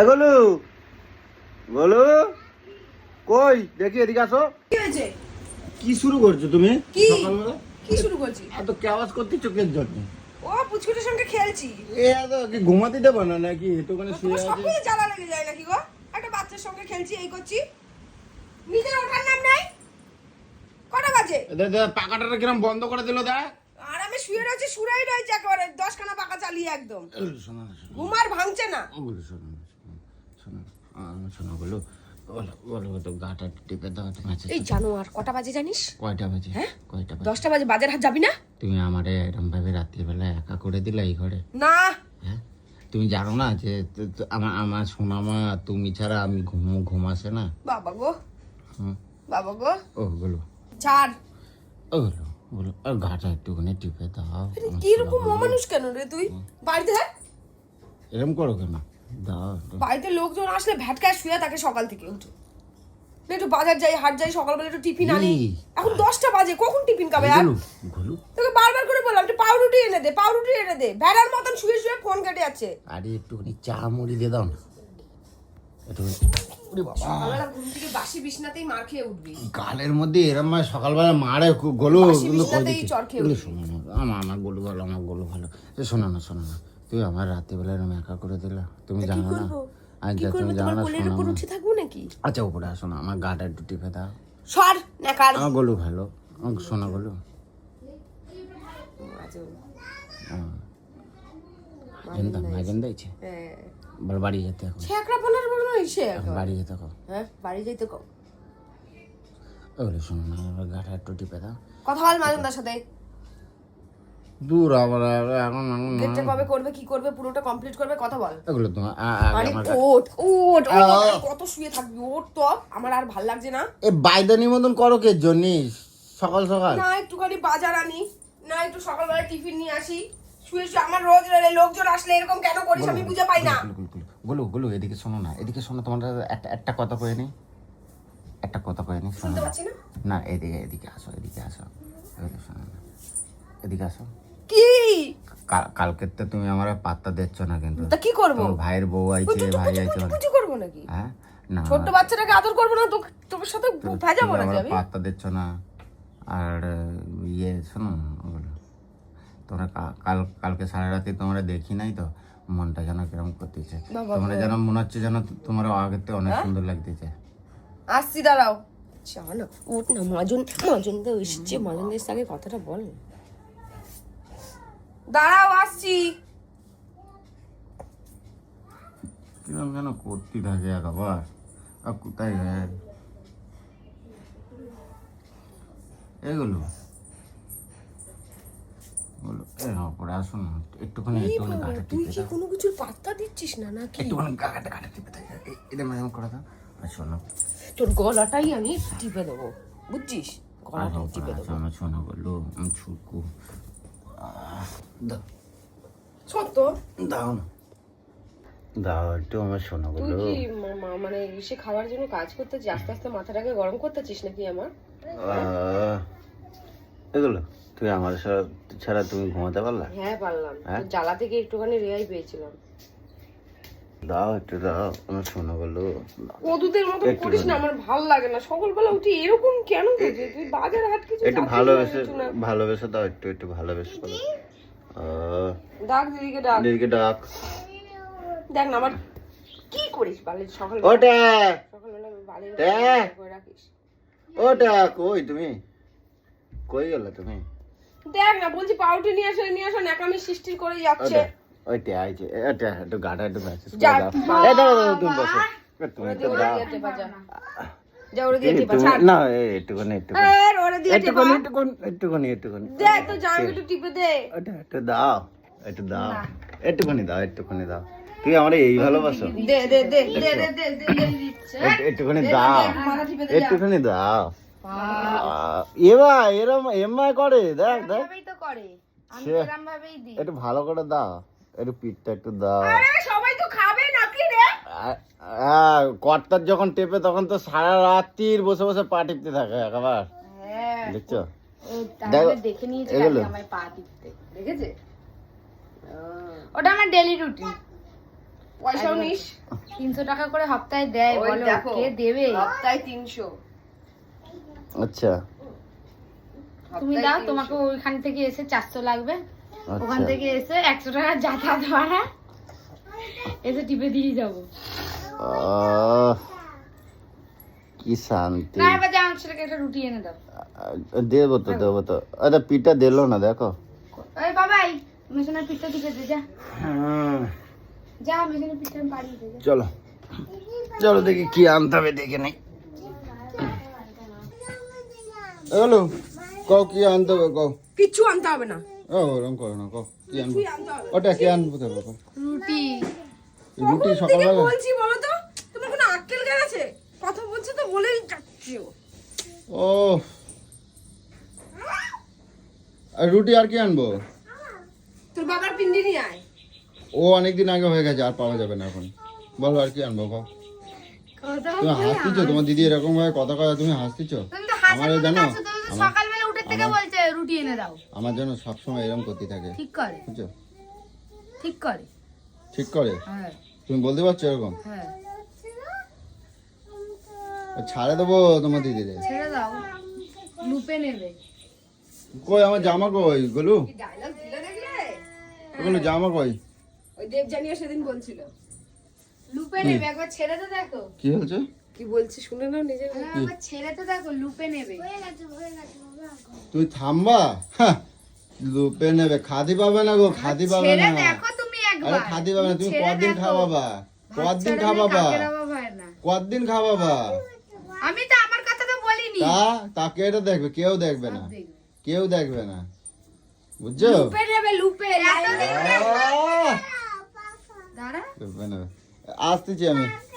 এ গোলু গোলু কই? দেখি এদিকে আসো। কি হয়েছে? কি শুরু করছ তুমি? কি? সকালবেলা? কি শুরু করছি? এত কেওয়াজ করতে চোখের জন্য? ও পুচকুটের সঙ্গে খেলছি। এ এত কি ঘুমাতে দেবো না নাকি? একটুখানি শুয়ে তোমার আছে। সবকিছু জ্বালা লেগে যায় নাকি গো? একটা বাচ্চার সঙ্গে খেলছি এই করছি। নিজের ওঠার নাম নাই? কটা বাজে? দে, দে, পাকাটাটা কিরম বন্ধ করে দিল দেখ। আর আমি শুয়ে রয়েছি শুরাই রয়েছে একেবারে দশখানা পাকা চালিয়ে একদম। শোনো না শোনো। ঘুম আর ভাঙছে না। শোনো না শোনো বলো বলো তো গাটা টিপে দাও তুমি আছে? এই জানোয়ার কটা বাজে জানিস? কয়টা বাজে? হ্যাঁ? কয়টা বাজে? দশটা বাজে বাজার হাত যাবি না? তুমি আমারে এরম ভাবে রাত্রিবেলা একা করে দিলে এই ঘরে? না। হ্যাঁ? তুমি জানো না যে আমার আমার সোনামা তুমি ছাড়া আমি ঘুম ঘুম আসে না। বাবা গো। হুম। বাবা গো। ও বলো। ছাড়। ও বলো বলো আর গাটা একটুখানি টিপে দাও। আরে কীরকম অমানুষ কেন রে তুই? বাড়িতে হ্যাঁ এরম করো কেন। বাড়িতে লোকজন আসলে ভ্যাটকায় শুয়ে থাকে সকাল থেকে উঠে। একটু বাজার যাই হাট যাই সকালবেলা একটু টিফিন আনি। এখন দশটা বাজে কখন টিফিন খাবে আর? তোকে বারবার করে বললাম একটু পাউরুটি এনে দে পাউরুটি এনে দে। ভেড়ার মতন শুয়ে শুয়ে ফোন কেটে যাচ্ছে। আরে একটুখানি চা মুড়ি দিয়ে দাও না। গালের মধ্যে এরম সকালবেলা মারে গলু কিন্তু আমার গলু ভালো আমার গলু ভালো। শোনো না শোনো না। তুই আমার রাত্রিবেলা এরম একা করে দিলা। তুমি জানো না। আচ্ছা তুমি জানো না শোনো উপর উঠে থাকব নাকি? আচ্ছা উপরে আসো না আমার গাটা একটু টিপে দাও। সর নেকার আমার গলু ভালো। আমার শোনা গলু। মাজেন্দা মাজেন্দা ইচ্ছে বল বাড়ি যেতে এখন। পানার বড় ইসে বাড়ি যেতে এখন হ্যাঁ বাড়ি কম ওগুলো শোনো না আমার গাটা একটু টিপে দাও। কথা বল মাজনদার সাথে। দূর আবার এখন গেটটা কবে করবে কি করবে পুরোটা কমপ্লিট করবে কথা বল। এগুলো আগে আরে আমার ওঠ, আর কত শুয়ে থাকবি ওঠ তো আমার আর ভালো লাগছে না। এ বাইদানি মতন করো কে জন্য? সকাল সকাল। না একটুখানি বাজার আনি না একটু সকালবেলা টিফিন নিয়ে আসি। শুয়ে শুয়ে আমার রোজ লোকজন আসলে এরকম কেন করিস? আমি বুঝে পাই না। গুলো গুলো এদিকে শোনো না এদিকে শোনো তোমার একটা একটা কথা কয়ে নি। একটা কথা কয়ে নি শুনতে। পাচ্ছি না। না এদিকে এদিকে আসো এদিকে আসো এদিকে শোনো না। এদিকে আসো। কি কাল- কালকের তো তুমি আমার পাত্তা দিচ্ছ না কিন্তু। তা কি করব? ভাইয়ের বউ আইছে ভাই আইছে কিছু করব নাকি? হ্যাঁ? না ছোট্ট বাচ্চাটাকে আদর করব না? তো তোমার সাথে ভেজাবো নাকি আমি? পাত্তা দিচ্ছ না। আর ইয়ে শোনো তোমরা কাল কালকে সারা রাতে তোমরা দেখি নাই তো? মনটা যেন কিরম করতেছে। তোমরা যেন মনে হচ্ছে যেন তোমার আগের থেকে হ্যাঁ? অনেক সুন্দর লাগতেছে। আসছি দাঁড়াও। চল উঠ না। মাজন মাজন তো এসছে। মাজনদের সাথে কথাটা বল। না। দাঁড়াও আসছি। কিরম যেন করতে থাকে একবার। আর কোথায় যায় এগুলো? বলো এ পরে আসো একটুখানি একটুখানি গাটা তুই কি কোনো কিছুর পাত্তা দিচ্ছিস না নাকি? একটুখানি গাটা গাটা টিপে থাকে এটা ম্যাম করে দাও। আর শোনো তোর গলাটাই আমি টিপে দেবো বুঝছিস? উপরে টিপে দেবো। শোনো বলল আমি ছুকু দাও। সত্য? দাও না। দাও একটু আমার শোনো তুই কি মানে এসে খাওয়ার জন্য কাজ করতেছিস আস্তে আস্তে মাথাটাকে গরম করতেছিস নাকি আমার? আহ, এগুলো তুই আমার ছাড়া ছাড়া তুমি ঘুমাতে পারলা? হ্যাঁ পারলাম। হ্যাঁ? জ্বালা থেকে একটুখানি রেহাই পেয়েছিলাম। দাও একটু দাও আমার শোনো বলল কদুদের মতো করিস না আমার ভালো লাগে না। সকালবেলা উঠে এরকম কেন করছিস? তুই বাজার হাট কিছু একটু ভালোবেসে। ভালোবেসে দাও একটু একটু ভালোবেসে বলো ডাক দিদিকে ডাক। দিদিকে ডাক। দেখ না আমার কি করিস বালের সকাল ওটা সকালবেলা বালের। করে রাখিস। ওটা কই তুমি? কই গেলে তুমি? দেখ না বলছি পাউটি নিয়ে আসো নিয়ে আসো ন্যাকামি সৃষ্টি করে যাচ্ছে। ওইটা আইছে এটা একটু গাটা একটু করে দাও দাও তুমি বসো। তুমি তো দাও না একটুখানি একটুখানি। একটুখানি একটুখানি একটুখানি একটু দাও একটু দাও। দাও একটুখানি দাও। এই ভালোবাসো। একটুখানি দাও। একটুখানি দাও। এরম এমআই করে দেখ দেখ। একটু ভালো করে দাও। একটু পিঠটা একটু দাও। সবাই তো খাবে নাকি রে। হ্যাঁ কর্তার যখন টেপে তখন তো সারা রাত্রির বসে বসে পা টিপতে থাকে একবার। হ্যাঁ। দেখছ? দেখো, দেখে নিয়েছে। কালকে পা টিপতে। দেখেছে? ওটা আমার ডেলি রুটিন পয়সাও নিস। তিনশো টাকা করে সপ্তাহে দেয় বলো। কে দেবে? সপ্তাহে তিনশো। আচ্ছা। তুমি দাও তোমাকে ওইখান থেকে এসে চারশো লাগবে। ওখান আচ্ছা থেকে এসে একশো টাকা যাতায়াত ভাড়া এসে টিপে দিয়ে যাব। কি শান্তি। না এবার আমার ছেলেকে একটা রুটি এনে দাও। দেবো তো দেবো তো। আরে পিঠা দিলো না দেখো। ওই বাবাই মেশিনের পিঠটা টিপে দে যা। যা মেশিনের পিঠটা আমি দে চলো। চলো দেখি কি আনতে হবে দেখে নেই। হ্যালো কও কি আনতে হবে কও। কিচ্ছু আনতে হবে না। ও ওরকম করো না কও কি আনব? তুই আনতে হবে। ওটা কি আনব দেবো কও। রুটি। রুটি সকালবেলা? বলছি বলো তো? তোমার কোনো আক্কেল জ্ঞান আছে? কথা বলছো তো বলেই যাচ্ছি ও। ও আর রুটি আর কি আনব? তোর বাবার পিন্ডি নিয়ে আয়। ও অনেকদিন আগে হয়ে গেছে আর পাওয়া যাবে না এখন। বলো আর কি আনব তুমি হাসতিছো? তোমার দিদি এরকম ভাবে কথা কথা তুমি হাসতিছো? আমার জানো? সকালবেলা উঠে থেকে বলছে। রুটি এনে দাও। আমার জন্য সবসময় এরকম করতে থাকে। ঠিক করে। বুঝছ? ঠিক করে। ঠিক করে? হ্যাঁ। তুমি বলতে পারছ এরকম? হ্যাঁ। ছাড়ে দেবো তোমার দিদিরে। ছেড়ে দাও। লুপে নেবে। কই আমার জামা কই গলু? কি ডায়লগ দিল দেখলে? গলু জামা কই? ওই দেবজানিও সেদিন বলছিল। লুপে নেবে একবার ছেড়ে তো দেখো। কি হয়েছে কি বলছি শুনে নাও নিজে হ্যাঁ, একবার ছেড়ে তো দেখো লুপে নেবে। তুই থামবা? হ্যাঁ, লুপে নেবে। খাদি পাবে না গো খাদি পাবে ছেড়ে না। দেখো তুমি আরে খাদি পাবে না তুমি কতদিন। খাওয়াবা? কতদিন খাওয়াবা? কতদিন খাওয়াবা? আমি তো আমার কথা তো বলিনি। তা তাকে এটা দেখবে কেউ দেখবে না। কেউ দেখবে না। বুঝছ? লুপে নেবে লুপে। এতদিন দাঁড়া। লুপে নেবে। আসতেছি আমি।